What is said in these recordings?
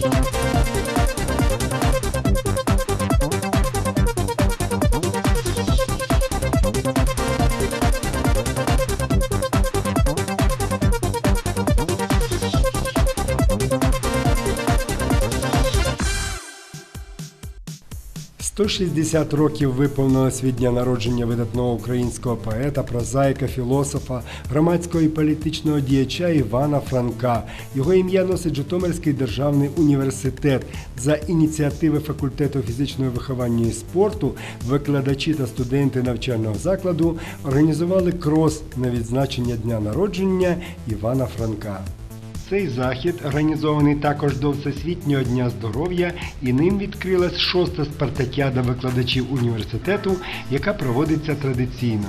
Thank you. «160 років виповнилось від дня народження видатного українського поета, прозаїка, філософа, громадського і політичного діяча Івана Франка. Його ім'я носить Житомирський державний університет. За ініціативи факультету фізичного виховання і спорту викладачі та студенти навчального закладу організували крос на відзначення дня народження Івана Франка. Цей захід організований також до Всесвітнього дня здоров'я, і ним відкрилась шоста спартакіада викладачів університету, яка проводиться традиційно.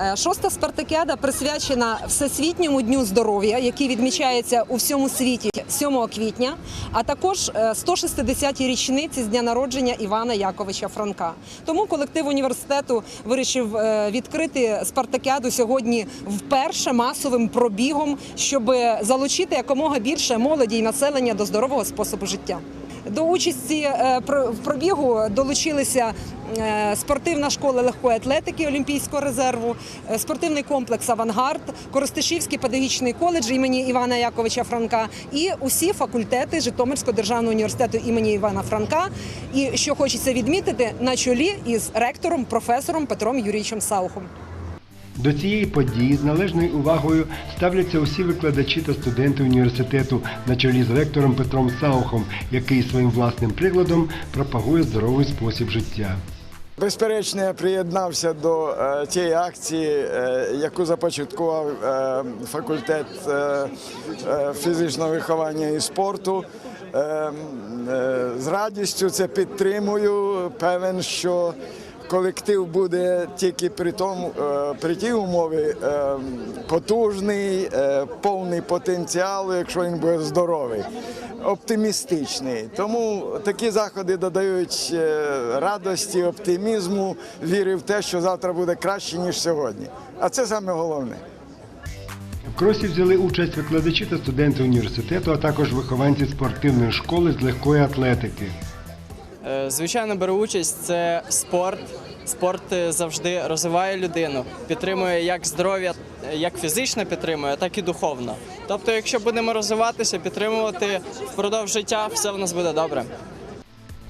Е, Шоста спартакіада присвячена Всесвітньому дню здоров'я, який відмічається у всьому світі 7 квітня, а також е, 160-й річниці з дня народження Івана Яковича Франка. Тому колектив університету вирішив е, відкрити спартакіаду сьогодні вперше масовим пробігом, щоб залучити якомога більше молоді і населення до здорового способу життя. До участі е, в пробігу долучилися е, спортивна школа легкої атлетики Олімпійського резерву, е, спортивний комплекс Авангард, Коростишівський педагогічний коледж імені Івана Яковича Франка і усі факультети Житомирського державного університету імені Івана Франка. І що хочеться відмітити, на чолі із ректором, професором Петром Юрійовичем Саухом. До цієї події з належною увагою ставляться усі викладачі та студенти університету на чолі з ректором Петром Саухом, який своїм власним прикладом пропагує здоровий спосіб життя. Безперечно, я приєднався до е, тієї акції, е, яку започаткував е, факультет фізичного виховання і спорту. Е, м, е, з радістю це підтримую. Певен, що колектив буде тільки при тому, е, при тій умові е, потужний, е, повний потенціалу, якщо він буде здоровий оптимістичний. Тому такі заходи додають радості, оптимізму, віри в те, що завтра буде краще, ніж сьогодні. А це саме головне. В кросі взяли участь викладачі та студенти університету, а також вихованці спортивної школи з легкої атлетики. Е, Звичайно, беру участь. Це спорт. Спорт е, завжди розвиває людину, підтримує як здоров'я, е, як фізично підтримує, так і духовно. Тобто, якщо будемо розвиватися, підтримувати впродовж життя, все в нас буде добре.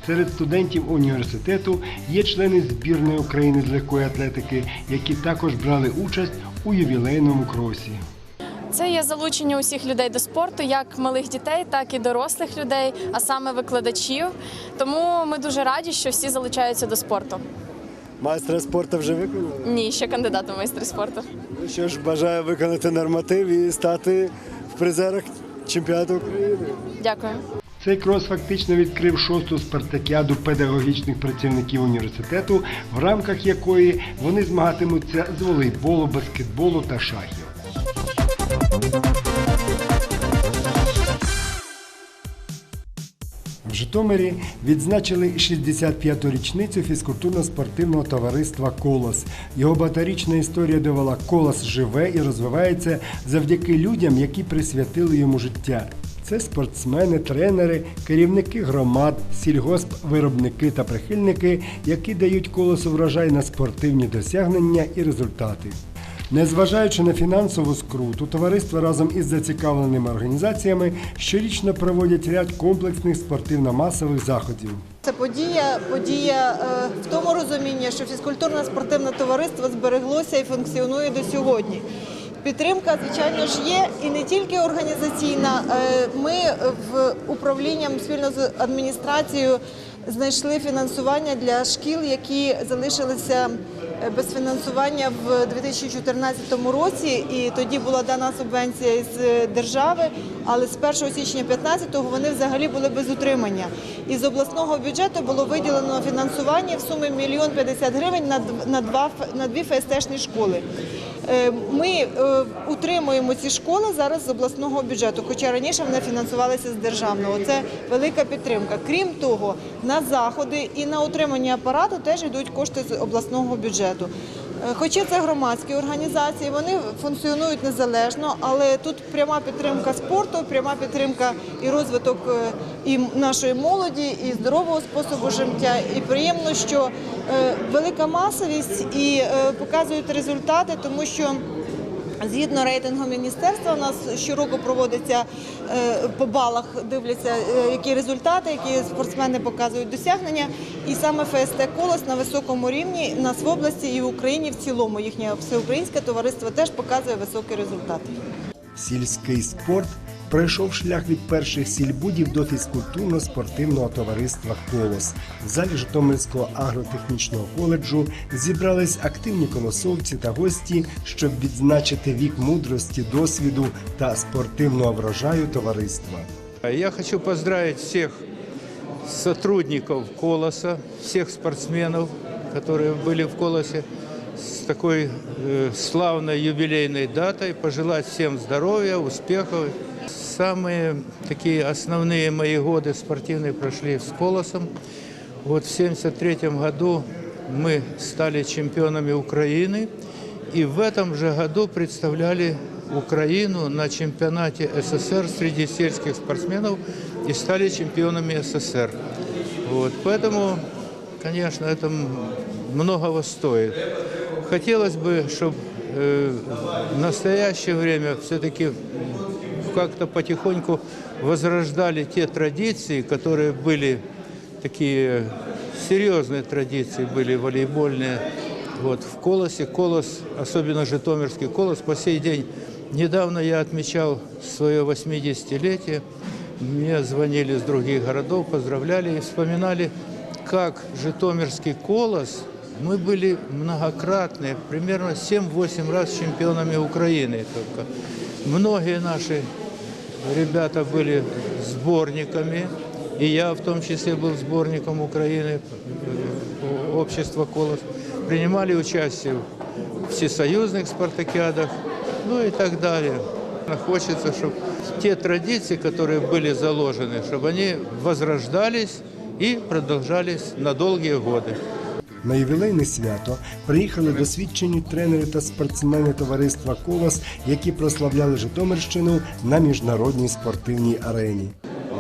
Серед студентів університету є члени збірної України з легкої атлетики, які також брали участь у ювілейному кросі. Це є залучення усіх людей до спорту, як малих дітей, так і дорослих людей, а саме викладачів. Тому ми дуже раді, що всі залучаються до спорту. Майстра спорту вже виконали. Ні, ще кандидат у майстри спорту. Ну що ж, бажаю виконати норматив і стати в призерах чемпіонату України. Дякую. Цей крос фактично відкрив шосту спартакіаду педагогічних працівників університету, в рамках якої вони змагатимуться з волейболу, баскетболу та шахів. Житомирі відзначили 65-ту річницю фізкультурно-спортивного товариства Колос. Його багаторічна історія довела Колос живе і розвивається завдяки людям, які присвятили йому життя. Це спортсмени, тренери, керівники громад, сільгоспвиробники та прихильники, які дають колосу врожай на спортивні досягнення і результати. Незважаючи на фінансову скруту, товариство разом із зацікавленими організаціями щорічно проводять ряд комплексних спортивно-масових заходів. Це подія, подія е, в тому розумінні, що фізкультурне спортивне товариство збереглося і функціонує до сьогодні. Підтримка, звичайно ж, є і не тільки організаційна. Е, Ми в управлінням спільно з адміністрацією знайшли фінансування для шкіл, які залишилися без фінансування в 2014 році. І тоді була дана субвенція із е, держави, але з 1 січня 2015 вони взагалі були без утримання. І з обласного бюджету було виділено фінансування в сумі мільйон 50 гривень на дв- на два на дві ФСТшні школи. Е, Ми е, утримуємо ці школи зараз з обласного бюджету, хоча раніше вони фінансувалися з державного. Це велика підтримка. Крім того, на заходи і на утримання апарату теж йдуть кошти з обласного бюджету. Е, Хоча це громадські організації, вони функціонують незалежно, але тут пряма підтримка спорту, пряма підтримка і розвиток і нашої молоді, і здорового способу життя. І приємно, що е, велика масовість і е, показують результати, тому що. Згідно рейтингу міністерства, у нас щороку проводиться е, по балах, дивляться, які результати, які спортсмени показують досягнення. І саме ФСТ Колос на високому рівні нас в області і в Україні в цілому. Їхнє всеукраїнське товариство теж показує високі результати. Сільський спорт пройшов шлях від перших сільбудів до фізкультурно-спортивного товариства Колос. В залі Житомирського агротехнічного коледжу зібрались активні колосовці та гості, щоб відзначити вік мудрості, досвіду та спортивного врожаю товариства. Я хочу поздравить всех сотрудников Колоса, всех спортсменов, которые были в Колосе, с такой э, славной юбилейной датой, пожелать всем здоровья, успехов. Самые такие основные мои годы спортивные прошли с Колосом. Вот в 1973 году мы стали чемпионами Украины, и в этом же году представляли Украину на чемпионате СССР среди сельских спортсменов и стали чемпионами СССР. Вот, поэтому, конечно, это м- многого стоит. Хотелось бы, чтобы в настоящее время все-таки как-то потихоньку возрождали те традиции, которые были такие серьезные традиции были волейбольные. Вот в Колосе, Колос, особенно Житомирский Колос, по сей день. Недавно я отмечал свое 80-летие. Мне звонили с других городов, поздравляли и вспоминали, как Житомирский Колос, мы были многократные, примерно 7-8 раз чемпионами Украины только. Многие наши ребята были сборниками, и я в том числе был сборником Украины, э, общества «Колос». Принимали участие в всесоюзных спартакиадах, ну и так далее. Хочется, чтобы те традиции, которые были заложены, чтобы они возрождались и продолжались на долгие годы. На ювілейне свято приїхали досвідчені тренери та спортсмени товариства Колос, які прославляли Житомирщину на міжнародній спортивній арені.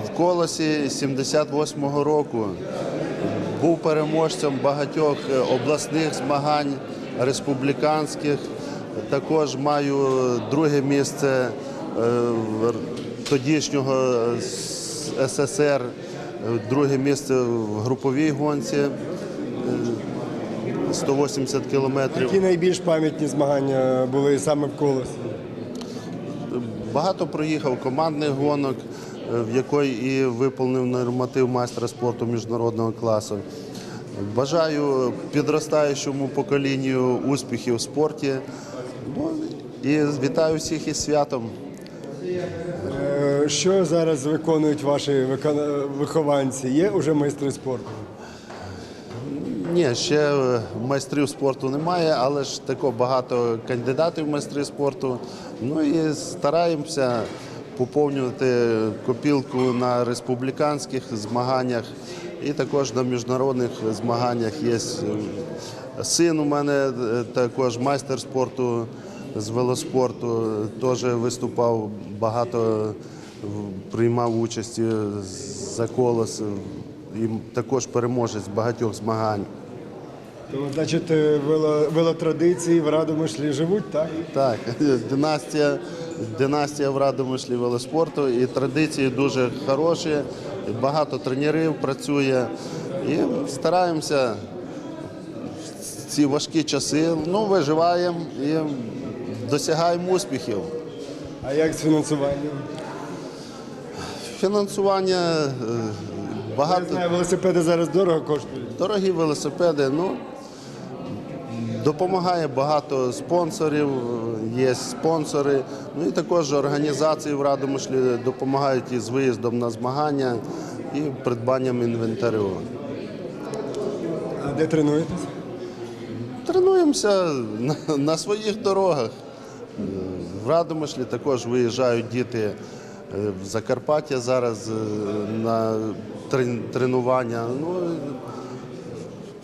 В колосі 78-го року був переможцем багатьох обласних змагань, республіканських. Також маю друге місце е, тодішнього СССР, друге місце в груповій гонці 180 кілометрів. Які найбільш пам'ятні змагання були саме в Колосі? Багато проїхав командних гонок, е, в якої і виповнив норматив майстра спорту міжнародного класу. Бажаю підростаючому поколінню успіхів в спорті. І вітаю всіх із святом. Е, Що зараз виконують ваші вихованці? Є уже майстри спорту? Ні, ще е, майстрів спорту немає, але ж тако багато кандидатів в майстри спорту. Ну і стараємося поповнювати копілку на республіканських змаганнях і також на міжнародних змаганнях. Є е, син у мене е, також майстер спорту з велоспорту, теж виступав багато, приймав участь за колос. І також переможець багатьох змагань. То, значить, е, вело- велотрадиції в Радомишлі живуть, так? Так, династія, династія в Радомишлі велоспорту і традиції дуже хороші. Багато тренерів працює. І стараємося в ці важкі часи, ну, виживаємо і досягаємо успіхів. А як з фінансуванням? Фінансування е, Я знаю, велосипеди зараз дорого коштують. Дорогі велосипеди, ну допомагає багато спонсорів, є спонсори. Ну і також організації в Радомишлі допомагають із виїздом на змагання і придбанням інвентарю. А де тренуєтесь? Тренуємося на, на своїх дорогах. В Радомишлі також виїжджають діти в Закарпаття зараз е, на тренування. Ну,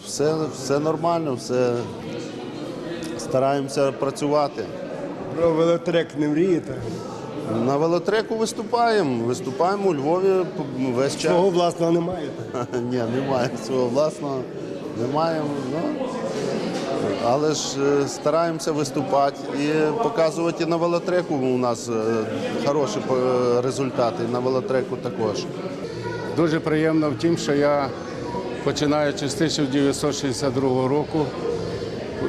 все, все нормально, все стараємося працювати. Про велотрек не мрієте? На велотреку виступаємо. Виступаємо у Львові весь час. Свого власного не маєте? Ні, немає свого власного, не маємо. Ну, але ж е, стараємося виступати і показувати на велотреку. У нас е, хороші е, результати, на велотреку також. Дуже приємно в тім, що я починаючи з 1962 року,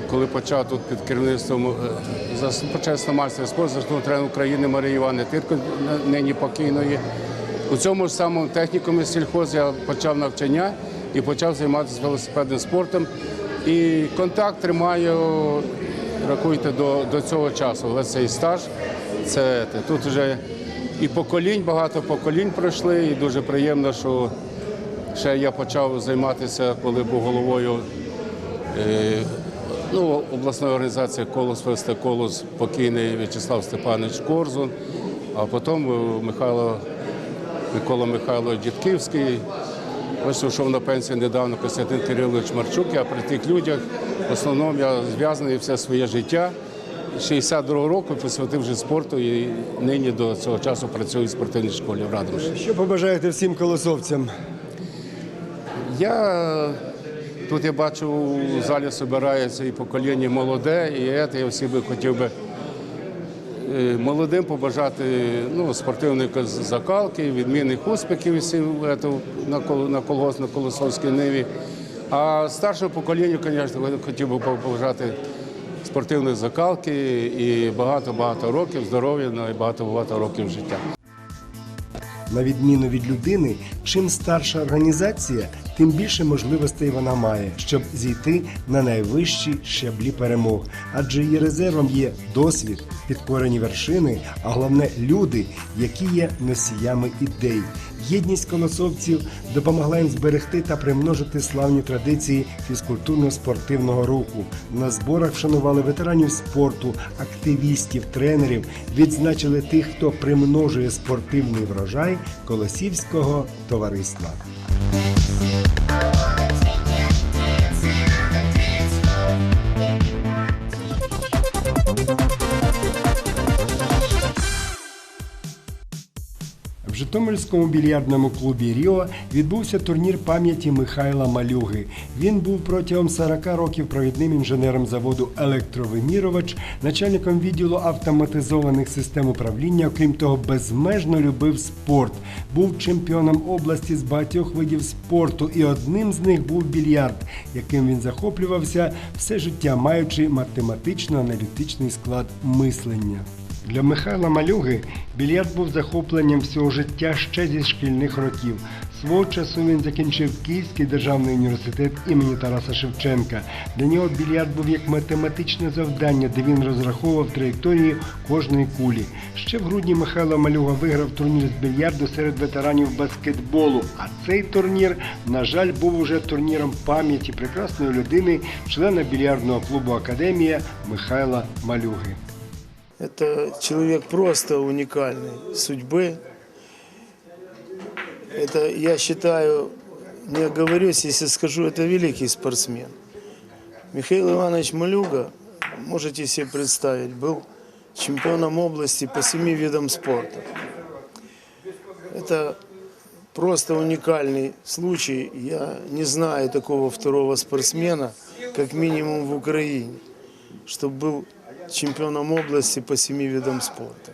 коли почав тут під керівництвом зас- почесного майстра спорту, заснув тренер України Марії Івани Тирко, нині покійної. У цьому ж самому технікумі сільхоз я почав навчання і почав займатися велосипедним спортом. І контакт тримаю, рахуйте, до, до цього часу. Весь цей стаж. Це тут вже і поколінь, багато поколінь пройшли, і дуже приємно, що ще я почав займатися, коли був головою е, ну, обласної організації Колос вести Колос, покійний В'ячеслав Степанович Корзун, а потім е, Михайло, Микола Михайлович Дідківський. Ось йшов на пенсію недавно Костянтин Кирилович Марчук. Я при тих людях в основному я зв'язаний все своє життя. 62-го року посвятив вже спорту і нині до цього часу працюю в спортивній школі в Радомишлі. Що побажаєте всім колосовцям? Я тут я бачу у залі збирається і покоління молоде, і це я всі би хотів би молодим побажати ну, спортивної закалки, відмінних успіхів всім в на, кол- на колгосп, на колосовській ниві. А старшому поколінню, звісно, хотів би побажати спортивної закалки і багато-багато років здоров'я ну, і багато-багато років життя. На відміну від людини, чим старша організація, тим більше можливостей вона має, щоб зійти на найвищі щаблі перемог. Адже її резервом є досвід, підкорені вершини, а головне люди, які є носіями ідей. Єдність колосовців допомогла їм зберегти та примножити славні традиції фізкультурно-спортивного руху. На зборах вшанували ветеранів спорту, активістів, тренерів, відзначили тих, хто примножує спортивний врожай колосівського товариства. В Житомирському більярдному клубі Ріо відбувся турнір пам'яті Михайла Малюги. Він був протягом 40 років провідним інженером заводу Електровимірювач, начальником відділу автоматизованих систем управління. Окрім того, безмежно любив спорт. Був чемпіоном області з багатьох видів спорту, і одним з них був більярд, яким він захоплювався все життя, маючи математично-аналітичний склад мислення. Для Михайла Малюги більярд був захопленням всього життя ще зі шкільних років. Свого часу він закінчив Київський державний університет імені Тараса Шевченка. Для нього більярд був як математичне завдання, де він розраховував траєкторії кожної кулі. Ще в грудні Михайло Малюга виграв турнір з більярду серед ветеранів баскетболу. А цей турнір, на жаль, був уже турніром пам'яті прекрасної людини, члена більярдного клубу Академія Михайла Малюги. Это человек просто уникальной судьбы. Это, я считаю, не оговорюсь, если скажу, это великий спортсмен. Михаил Иванович Малюга, можете себе представить, был чемпионом области по семи видам спорта. Это просто уникальный случай. Я не знаю такого второго спортсмена, как минимум в Украине, чтобы был чемпионом области по семи видам спорта.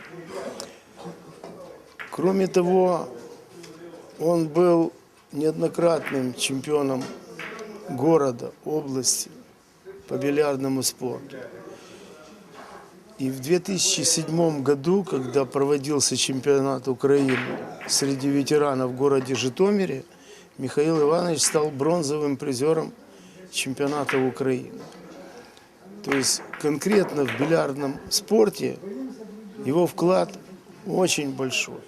Кроме того, он был неоднократным чемпионом города, области по бильярдному спорту. И в 2007 году, когда проводился чемпионат Украины среди ветеранов в городе Житомире, Михаил Иванович стал бронзовым призером чемпионата Украины. То есть конкретно в бильярдном спорте его вклад очень большой.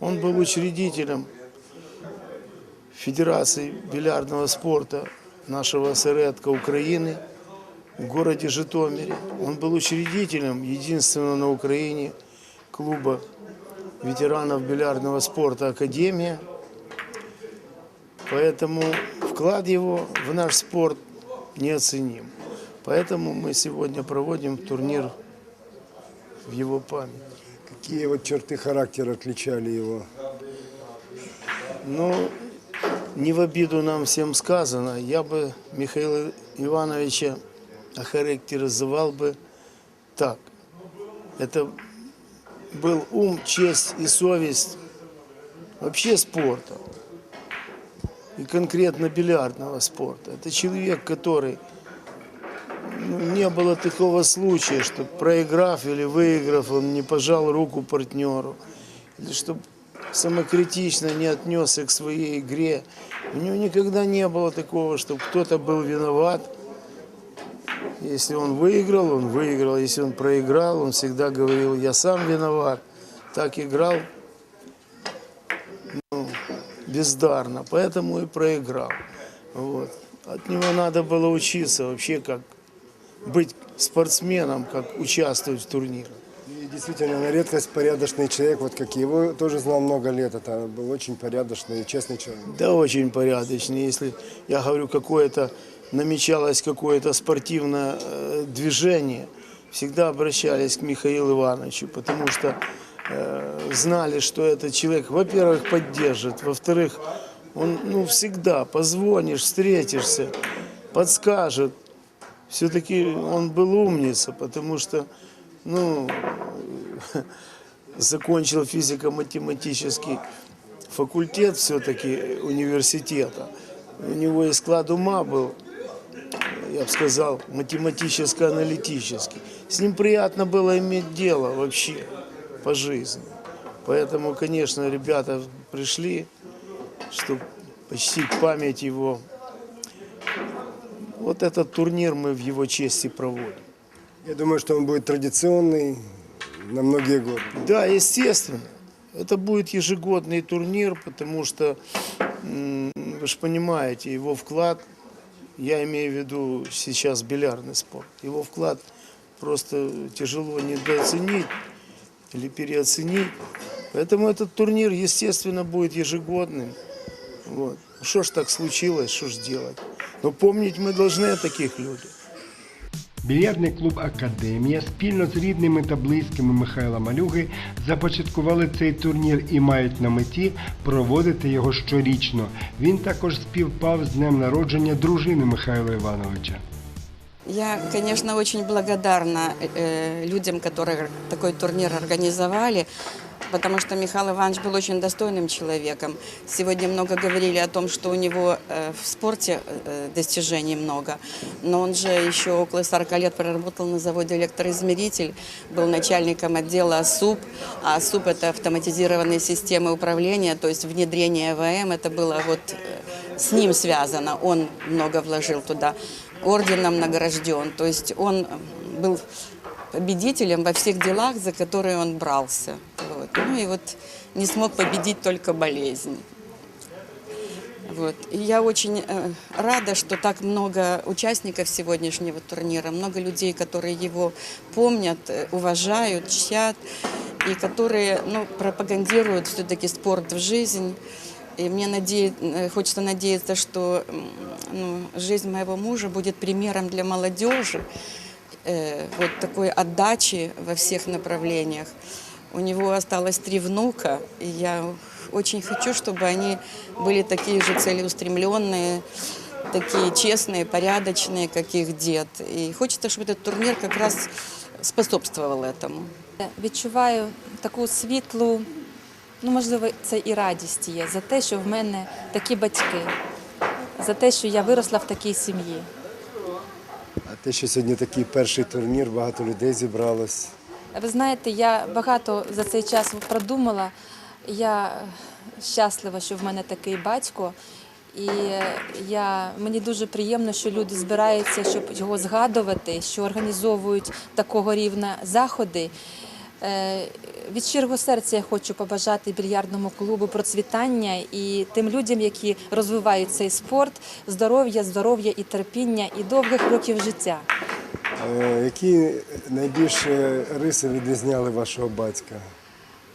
Он был учредителем Федерации бильярдного спорта нашего осередка Украины в городе Житомире. Он был учредителем единственного на Украине клуба ветеранов бильярдного спорта «Академия». Поэтому вклад его в наш спорт неоценим. Поэтому мы сегодня проводим турнир в его память. Какие вот черты характера отличали его? Ну, не в обиду нам всем сказано, я бы Михаила Ивановича охарактеризовал бы так. Это был ум, честь и совесть вообще спорта. И конкретно бильярдного спорта. Это человек, который не было такого случая, что проиграв или выиграв, он не пожал руку партнеру. Или чтобы самокритично не отнесся к своей игре. У него никогда не было такого, чтобы кто-то был виноват. Если он выиграл, он выиграл. Если он проиграл, он всегда говорил, я сам виноват. Так играл ну, бездарно, поэтому и проиграл. Вот. От него надо было учиться вообще, как быть спортсменом, как участвовать в турнирах. И действительно, на редкость порядочный человек, вот как его тоже знал много лет. Это был очень порядочный и честный человек. Да, очень порядочный. Если я говорю, какое-то намечалось какое-то спортивное э, движение, всегда обращались к Михаилу Ивановичу, потому что э, знали, что этот человек, во-первых, поддержит, во-вторых, он ну, всегда позвонишь, встретишься, подскажет. Все-таки он был умница, потому что ну, закончил физико-математический факультет все-таки университета. У него и склад ума был, я бы сказал, математическо-аналитический. С ним приятно было иметь дело вообще по жизни. Поэтому, конечно, ребята пришли, чтобы почтить память его. Вот этот турнир мы в его чести проводим. Я думаю, что он будет традиционный на многие годы. Да, естественно. Это будет ежегодный турнир, потому что, м, вы же понимаете, его вклад, я имею в виду сейчас бильярдный спорт, его вклад просто тяжело недооценить или переоценить. Поэтому этот турнир, естественно, будет ежегодным. Вот. Что ж так случилось, что ж делать? Но помнить мы должны о таких людях. Більярдний клуб Академія спільно з рідними та близькими Михайла Малюги започаткували цей турнір і мають на меті проводити його щорічно. Він також співпав з днем народження дружини Михайла Івановича. Я, конечно, очень благодарна э, людям, которые такой турнир организовали, Потому что Михаил Иванович был очень достойным человеком. Сегодня много говорили о том, что у него э, в спорте э, достижений много, но он же еще около 40 лет проработал на заводе электроизмеритель, был начальником отдела АСУП, а АСУП – это автоматизированные системы управления, то есть внедрение АВМ, это было вот э, с ним связано, он много вложил туда орденом награжден. То есть он был победителем во всех делах, за которые он брался. Вот. Ну и вот не смог победить только болезнь. Вот. И я очень э, рада, что так много участников сегодняшнего турнира, много людей, которые его помнят, э, уважают, чтят, и которые ну, пропагандируют все-таки спорт в жизнь. И мне наде... э, хочется надеяться, что ну, жизнь моего мужа будет примером для молодежи, э, вот такой отдачи во всех направлениях. У него осталось три внука, и я очень хочу, чтобы они были такие же целеустремленные, такие честные, порядочные, как их дед. И хочется, чтобы этот турнир как раз способствовал этому. Відчуваю таку світлу, ну можливо, це і радість є за те, що в мене такі батьки, за те, що я виросла в такій сім'ї. А те, що сьогодні такий перший турнір, багато людей зібралось. Ви знаєте, я багато за цей час продумала. Я щаслива, що в мене такий батько. І я, мені дуже приємно, що люди збираються, щоб його згадувати, що організовують такого рівня заходи. Е, Від щирого серця я хочу побажати більярдному клубу процвітання і тим людям, які розвивають цей спорт, здоров'я, здоров'я і терпіння, і довгих років життя. Е, Які найбільше риси відрізняли вашого батька?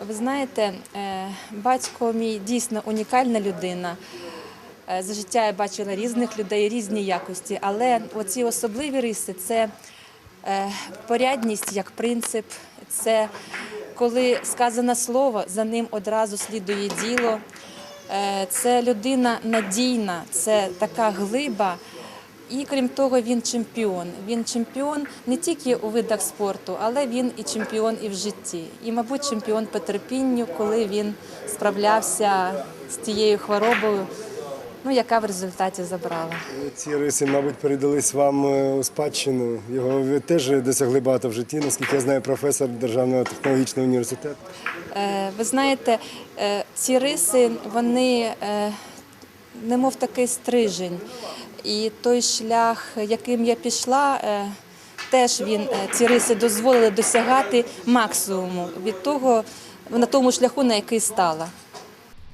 Ви знаєте, е, батько мій дійсно унікальна людина. Е, За життя я бачила різних людей, різні якості, але оці особливі риси це порядність як принцип, це коли сказане слово, за ним одразу слідує діло. Це людина надійна, це така глиба. І крім того, він чемпіон. Він чемпіон не тільки у видах спорту, але він і чемпіон і в житті. І, мабуть, чемпіон по терпінню, коли він справлявся з тією хворобою, ну, яка в результаті забрала. Ці риси, мабуть, передались вам е, у спадщину. Його ви теж досягли багато в житті, наскільки я знаю, професор Державного технологічного університету. Е, Ви знаєте, е, ці риси, вони е, немов такий стрижень. І той шлях, яким я пішла, е, теж він, е, ці риси дозволили досягати максимуму від того, на тому шляху, на який стала.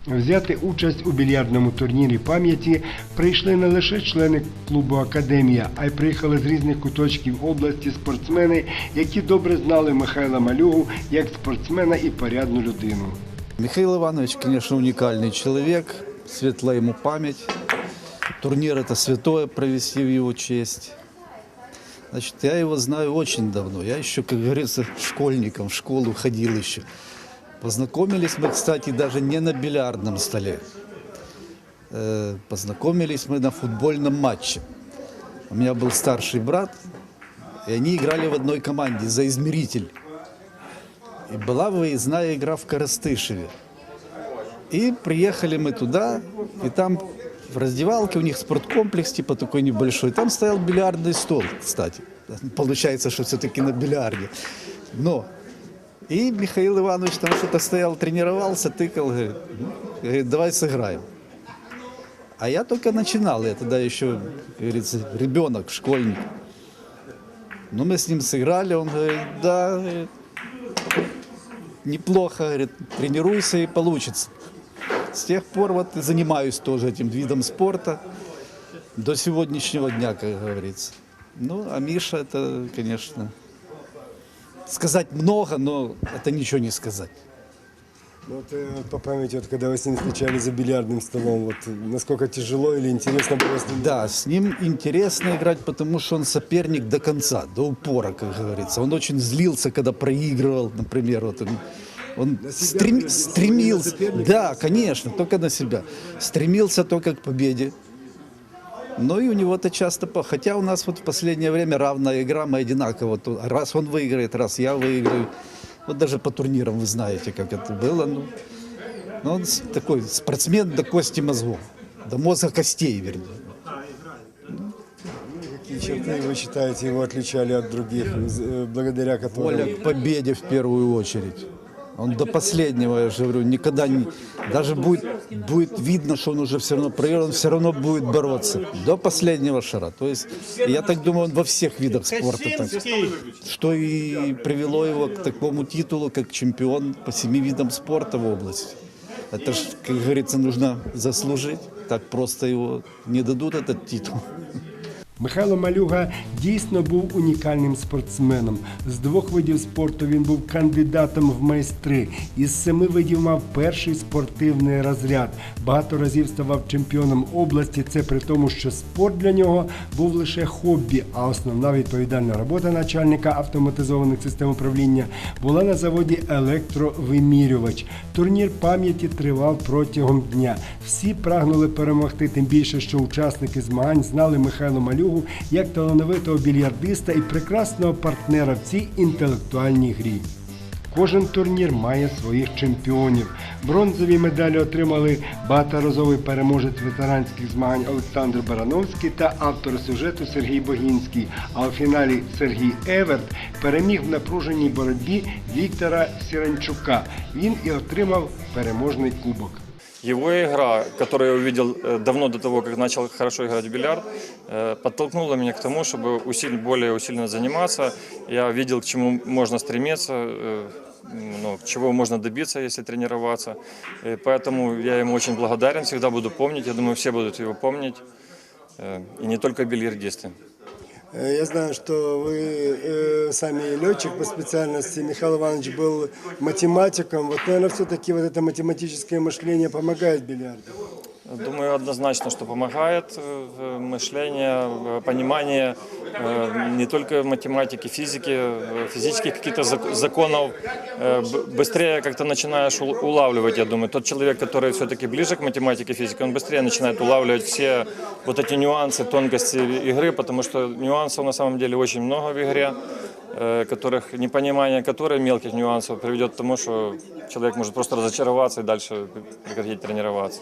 Взяти участь у більярдному турнірі пам'яті прийшли не лише члени клубу Академія, а й приїхали з різних куточків області спортсмени, які добре знали Михайла Малюгу як спортсмена і порядну людину. Михаил Иванович, конечно, уникальный человек, светлая ему память. Турнир это святое провести в его честь. Значит, я его знаю очень давно. Я еще, как говорится, школьником в школу ходил еще. Познакомились мы, кстати, даже не на бильярдном столе. Э, Познакомились мы на футбольном матче. У меня был старший брат, и они играли в одной команде за измеритель. И была выездная игра в Коростышеве. И приехали мы туда, и там в раздевалке у них спорткомплекс типа такой небольшой. Там стоял бильярдный стол, кстати. Получается, что все-таки на бильярде. Но и Михаил Иванович там что-то стоял, тренировался, тыкал, говорит, «Ну, говорит, давай сыграем. А я только начинал, я тогда еще, как говорится, ребенок, школьник. Ну, мы с ним сыграли, он говорит, да, говорит, неплохо, говорит, тренируйся и получится. С тех пор вот занимаюсь тоже этим видом спорта до сегодняшнего дня, как говорится. Ну, а Миша это, конечно, сказать много, но это ничего не сказать. Ну, вот, э, по памяти, вот, когда вы с ним встречались за бильярдным столом, вот, насколько тяжело или интересно было с ним? Да, с ним интересно играть, потому что он соперник до конца, до упора, как говорится. Он очень злился, когда проигрывал, например. Вот он, стрем- стремился, да, конечно, только на себя. Стремился только к победе. Ну и у него-то часто, хотя у нас вот в последнее время равная игра, мы одинаково, раз он выиграет, раз я выиграю. Вот даже по турнирам вы знаете, как это было. Ну, ну, он такой спортсмен до кости мозгов, до мозга костей, вернее. Какие черты вы считаете его отличали от других, э, благодаря которым? Воля к победе в первую очередь. Он до последнего, я же говорю, никогда не... Даже будет, будет видно, что он уже все равно проиграл, он все равно будет бороться. До последнего шара. То есть, я так думаю, он во всех видах спорта так. Что и привело его к такому титулу, как чемпион по семи видам спорта в области. Это ж, как говорится, нужно заслужить. Так просто его не дадут этот титул. Михайло Малюга дійсно був унікальним спортсменом. З двох видів спорту він був кандидатом в майстри. Із семи видів мав перший спортивний розряд. Багато разів ставав чемпіоном області. Це при тому, що спорт для нього був лише хобі, а основна відповідальна робота начальника автоматизованих систем управління була на заводі електровимірювач. Турнір пам'яті тривав протягом дня. Всі прагнули перемогти, тим більше, що учасники змагань знали Михайло Малюгу як талановитого більярдиста і прекрасного партнера в цій інтелектуальній грі. Кожен турнір має своїх чемпіонів. Бронзові медалі отримали багаторазовий переможець ветеранських змагань Олександр Барановський та автор сюжету Сергій Богінський. А у фіналі Сергій Еверт переміг в напруженій боротьбі Віктора Сіранчука. Він і отримав переможний кубок. Его игра, которую я увидел э, давно до того, как начал хорошо играть в бильярд, э, подтолкнула меня к тому, чтобы усиль- более усиленно заниматься. Я видел, к чему можно стремиться, э, ну, чего можно добиться, если тренироваться. И поэтому я ему очень благодарен, всегда буду помнить. Я думаю, все будут его помнить. Э, И не только бильярдисты. Э, Я знаю, что вы э, сами летчик по специальности. Михаил Иванович был математиком. Вот, наверное, все-таки вот это математическое мышление помогает бильярду. Думаю, однозначно, что помогает э, мышление, э, понимание э, не только математики, физики, э, физических каких-то зак- законов. Э, б- Быстрее как-то начинаешь ул- улавливать, я думаю. Тот человек, который все-таки ближе к математике, физике, он быстрее начинает улавливать все вот эти нюансы, тонкости игры, потому что нюансов на самом деле очень много в игре э, Которых непонимание которых мелких нюансов приведет к тому, что человек может просто разочароваться и дальше прекратить тренироваться.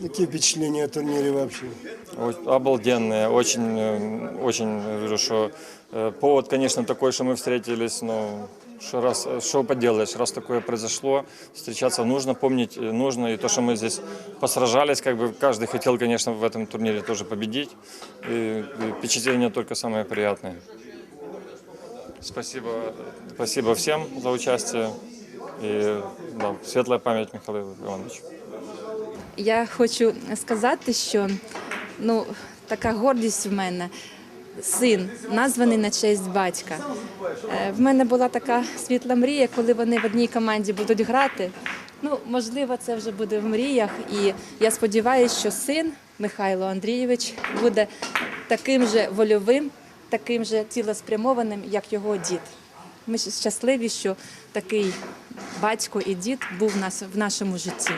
Какие впечатления о турнире вообще? Обалденные, очень, э, очень вижу, что э, повод, конечно, такой, что мы встретились, но что раз, что поделаешь, раз такое произошло, встречаться нужно, помнить э, нужно, и то, что мы здесь посражались, как бы каждый хотел, конечно, в этом турнире тоже победить, и впечатления только самые приятные. Спасибо, спасибо всем за участие, и да, светлая память Михаилу Ивановичу. Я хочу сказати, що ну, така гордість в мене. Син названий на честь батька. Е, В мене була така світла мрія, коли вони в одній команді будуть грати. Ну, можливо, це вже буде в мріях. І я сподіваюся, що син Михайло Андрійович буде таким же вольовим, таким же цілеспрямованим, як його дід. Ми щасливі, що такий батько і дід був в нашому житті.